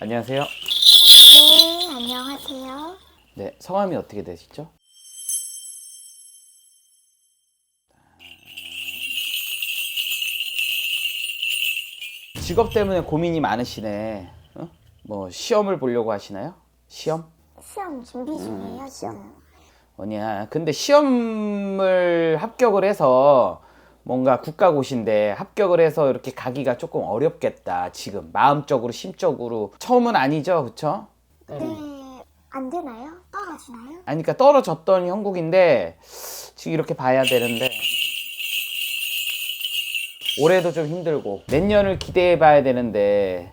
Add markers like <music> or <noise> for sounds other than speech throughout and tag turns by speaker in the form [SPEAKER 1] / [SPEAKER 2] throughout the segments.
[SPEAKER 1] 안녕하세요.
[SPEAKER 2] 네, 안녕하세요.
[SPEAKER 1] 네, 성함이 어떻게 되시죠? 직업 때문에 고민이 많으시네. 어? 뭐 시험을 보려고 하시나요? 시험?
[SPEAKER 2] 시험 준비 중이에요, 지금.
[SPEAKER 1] 뭐냐. 근데 시험을 합격을 해서 뭔가 국가고시인데 합격을 해서 이렇게 가기가 조금 어렵겠다. 지금 마음적으로 심적으로 처음은 아니죠, 그쵸?
[SPEAKER 2] 네, 안 되나요? 떨어지나요?
[SPEAKER 1] 아니, 그러니까 떨어졌던 형국인데 지금 이렇게 봐야 되는데 올해도 좀 힘들고 내년을 기대해 봐야 되는데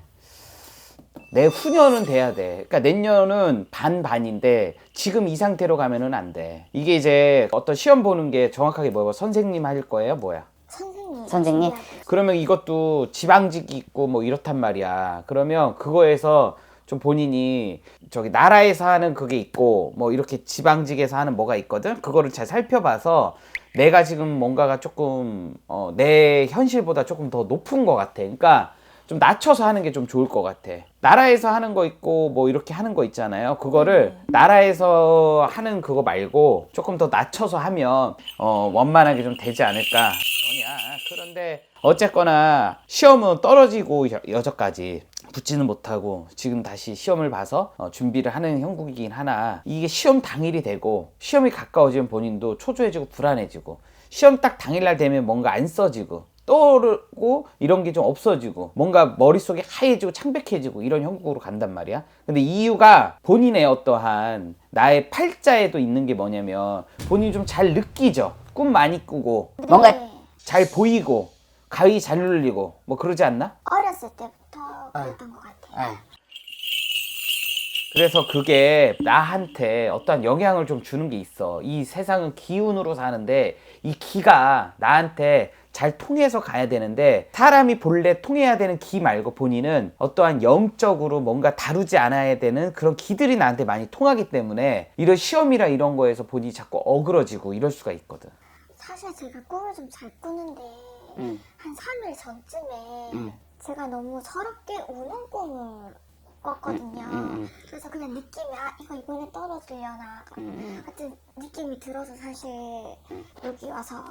[SPEAKER 1] 내후년은 돼야 돼. 그러니까 내년은 반반인데 지금 이 상태로 가면은 안 돼. 이게 이제 어떤 시험 보는 게 정확하게 뭐야? 선생님 할 거예요? 뭐야?
[SPEAKER 2] 선생님.
[SPEAKER 3] 선생님?
[SPEAKER 1] 그러면 이것도 지방직이 있고 뭐 이렇단 말이야. 그러면 그거에서 좀 본인이 저기 나라에서 하는 그게 있고 뭐 이렇게 지방직에서 하는 뭐가 있거든. 그거를 잘 살펴봐서 내가 지금 뭔가가 조금 어, 내 현실보다 조금 더 높은 것 같아. 그러니까 좀 낮춰서 하는 게 좀 좋을 것 같아. 나라에서 하는 거 있고 뭐 이렇게 하는 거 있잖아요. 그거를 나라에서 하는 그거 말고 조금 더 낮춰서 하면 어, 원만하게 좀 되지 않을까. 뭐냐. 그런데 어쨌거나 시험은 떨어지고 여- 여전까지 붙지는 못하고 지금 다시 시험을 봐서 어, 준비를 하는 형국이긴 하나 이게 시험 당일이 되고 시험이 가까워지면 본인도 초조해지고 불안해지고 시험 딱 당일날 되면 뭔가 안 써지고 떠오르고 이런 게 좀 없어지고 뭔가 머릿속에 하얘지고 창백해지고 이런 형국으로 간단 말이야 근데 이유가 본인의 어떠한 나의 팔자에도 있는 게 뭐냐면 본인이 좀 잘 느끼죠 꿈 많이 꾸고
[SPEAKER 2] 네,
[SPEAKER 3] 뭔가-
[SPEAKER 1] 잘 보이고 가위 잘 눌리고 뭐 그러지 않나?
[SPEAKER 2] 어렸을 때부터 그랬던 것 같아요.
[SPEAKER 3] 아,
[SPEAKER 1] 그래서 그게 나한테 어떠한 영향을 좀 주는 게 있어. 이 세상은 기운으로 사는데 이 기가 나한테 잘 통해서 가야 되는데 사람이 본래 통해야 되는 기 말고 본인은 어떠한 영적으로 뭔가 다루지 않아야 되는 그런 기들이 나한테 많이 통하기 때문에 이런 시험이라 이런 거에서 본인이 자꾸 어그러지고 이럴 수가 있거든.
[SPEAKER 2] 사실 제가 꿈을 좀 잘 꾸는데
[SPEAKER 3] 음.
[SPEAKER 2] 한 3일 전쯤에
[SPEAKER 3] 음.
[SPEAKER 2] 제가 너무 서럽게 우는 꿈을 꿨거든요.
[SPEAKER 3] 음, 음.
[SPEAKER 2] 그래서 그냥 느낌이 아 이거 이번에 떨어지려나
[SPEAKER 3] 음.
[SPEAKER 2] 같은 느낌이 들어서 사실 여기 와서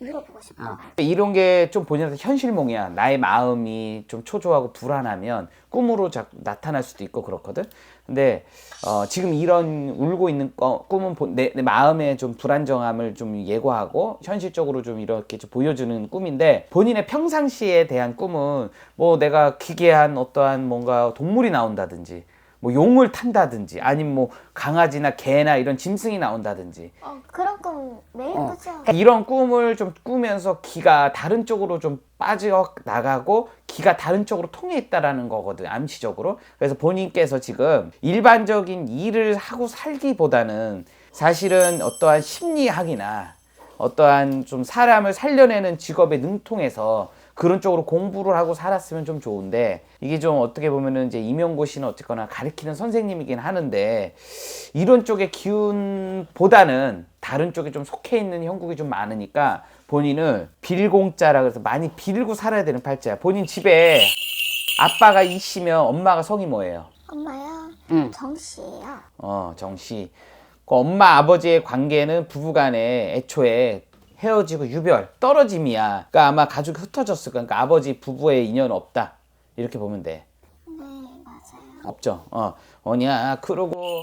[SPEAKER 2] 물어보고 싶어요.
[SPEAKER 3] 아.
[SPEAKER 1] 이런 게 좀 본인한테 현실몽이야. 나의 마음이 좀 초조하고 불안하면 꿈으로 자꾸 나타날 수도 있고 그렇거든. 근데 어, 지금 이런 울고 있는 거- 꿈은 본- 내, 내 마음의 좀 불안정함을 좀 예고하고 현실적으로 좀 이렇게 좀 보여주는 꿈인데 본인의 평상시에 대한 꿈은 뭐 내가 기괴한 어떠한 뭔가 동물이 나온다든지 뭐 용을 탄다든지 아니면 뭐 강아지나 개나 이런 짐승이 나온다든지
[SPEAKER 2] 어, 그런 꿈 매일
[SPEAKER 3] 어.
[SPEAKER 2] 꾸죠.
[SPEAKER 1] 그러니까 이런 꿈을 좀 꾸면서 기가 다른 쪽으로 좀 빠져 나가고 기가 다른 쪽으로 통해 있다라는 거거든 암시적으로 그래서 본인께서 지금 일반적인 일을 하고 살기보다는 사실은 어떠한 심리학이나 어떠한 좀 사람을 살려내는 직업에 능통해서 그런 쪽으로 공부를 하고 살았으면 좀 좋은데 이게 좀 어떻게 보면은 이제 임용고 씨는 어쨌거나 가르치는 선생님이긴 하는데 이런 쪽의 기운보다는 다른 쪽에 좀 속해 있는 형국이 좀 많으니까 본인은 빌공자라 그래서 많이 빌고 살아야 되는 팔자야. 본인 집에 아빠가 이씨면 엄마가 성이 뭐예요?
[SPEAKER 2] 엄마요?
[SPEAKER 3] 응.
[SPEAKER 2] 정씨예요.
[SPEAKER 1] 어, 정씨. 그 엄마 아버지의 관계는 부부간에 애초에 헤어지고 유별, 떨어짐이야. 그러니까 아마 가족이 흩어졌을 거야. 그러니까 아버지 부부의 인연 없다. 이렇게 보면 돼.
[SPEAKER 2] 네, 맞아요.
[SPEAKER 1] 없죠. 어, 뭐냐. 그러고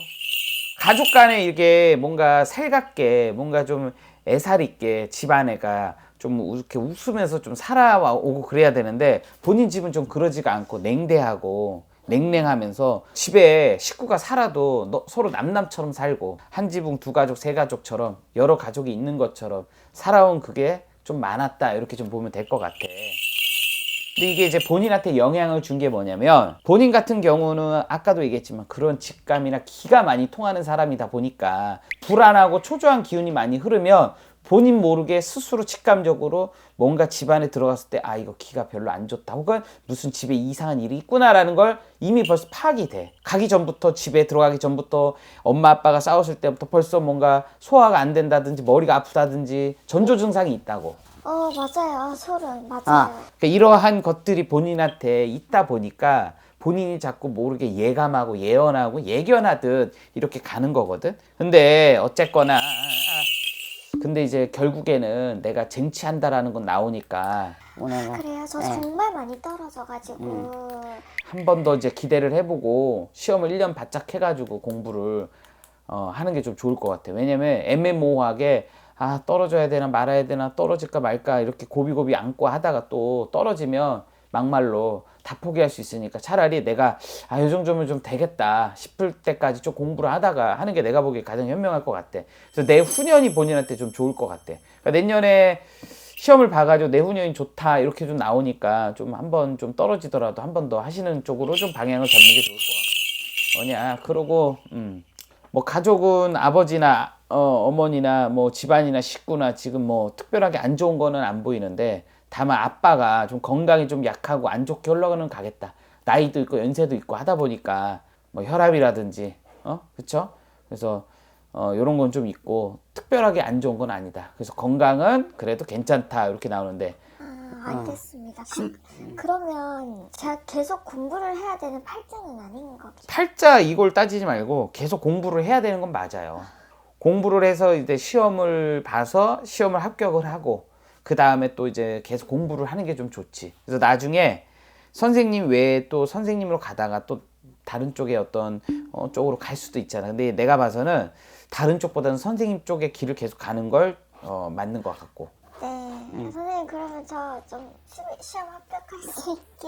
[SPEAKER 1] 가족 간에 이게 뭔가 살갑게 뭔가 좀 애살 있게 집안애가 좀 이렇게 웃으면서 좀 살아오고 그래야 되는데 본인 집은 좀 그러지가 않고 냉대하고 냉랭하면서 집에 식구가 살아도 너- 서로 남남처럼 살고 한 지붕 두 가족 세 가족처럼 여러 가족이 있는 것처럼 살아온 그게 좀 많았다 이렇게 좀 보면 될 것 같아. 근데 이게 이제 본인한테 영향을 준 게 뭐냐면 본인 같은 경우는 아까도 얘기했지만 그런 직감이나 기가 많이 통하는 사람이다 보니까 불안하고 초조한 기운이 많이 흐르면 본인 모르게 스스로 직감적으로 뭔가 집안에 들어갔을 때 아 이거 기가 별로 안 좋다 혹은 무슨 집에 이상한 일이 있구나라는 걸 이미 벌써 파악이 돼 가기 전부터 집에 들어가기 전부터 엄마 아빠가 싸웠을 때부터 벌써 뭔가 소화가 안 된다든지 머리가 아프다든지 전조 증상이 있다고
[SPEAKER 2] 어, 맞아요. 소름, 맞아요.
[SPEAKER 3] 아.
[SPEAKER 1] 그러니까 이러한 것들이 본인한테 있다 보니까 본인이 자꾸 모르게 예감하고 예언하고 예견하듯 이렇게 가는 거거든. 근데 어쨌거나 근데 이제 결국에는 내가 쟁취한다라는 건 나오니까
[SPEAKER 3] 오늘은
[SPEAKER 2] 그래요. 저
[SPEAKER 3] 네.
[SPEAKER 2] 정말 많이 떨어져가지고
[SPEAKER 1] 한 번 더 이제 기대를 해보고 시험을 1년 바짝 해가지고 공부를 어, 하는 게 좀 좋을 것 같아요. 왜냐면 애매모호하게 아 떨어져야 되나 말아야 되나 떨어질까 말까 이렇게 고비고비 안고 하다가 또 떨어지면 막말로 다 포기할 수 있으니까 차라리 내가 아 요 정도면 좀 되겠다 싶을 때까지 좀 공부를 하다가 하는 게 내가 보기에 가장 현명할 것 같아. 그래서 내 후년이 본인한테 좀 좋을 것 같아. 그러니까 내년에 시험을 봐가지고 내 후년이 좋다 이렇게 좀 나오니까 좀 한번 좀 떨어지더라도 한 번 더 하시는 쪽으로 좀 방향을 잡는 게 좋을 것 같고 뭐냐 그러고 음, 뭐 가족은 아버지나 어, 어머니나 뭐 집안이나 식구나 지금 뭐 특별하게 안 좋은 거는 안 보이는데 다만 아빠가 좀 건강이 좀 약하고 안 좋게 흘러가는 가겠다 나이도 있고 연세도 있고 하다 보니까 뭐 혈압이라든지 어 그쵸 그래서 어, 요런 건 좀 있고 특별하게 안 좋은 건 아니다. 그래서 건강은 그래도 괜찮다 이렇게 나오는데
[SPEAKER 2] 아, 알겠습니다. 그, 그러면 제가 계속 공부를 해야 되는 팔자는 아닌 거죠?
[SPEAKER 1] 팔자 이걸 따지지 말고 계속 공부를 해야 되는 건 맞아요. 공부를 해서 이제 시험을 봐서 시험을 합격을 하고 그 다음에 또 이제 계속 공부를 하는 게 좀 좋지. 그래서 나중에 선생님 외에 또 선생님으로 가다가 또 다른 쪽에 어떤 어, 쪽으로 갈 수도 있잖아. 근데 내가 봐서는 다른 쪽보다는 선생님 쪽에 길을 계속 가는 걸 어, 맞는 것 같고.
[SPEAKER 2] 네. 선생님 그러면 저 좀 시험 합격할 수 있게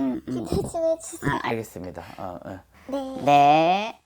[SPEAKER 3] 음, 음. <laughs>
[SPEAKER 2] 기대 좀 해주세요.
[SPEAKER 1] 알겠습니다. 어, 어.
[SPEAKER 2] 네.
[SPEAKER 3] 네.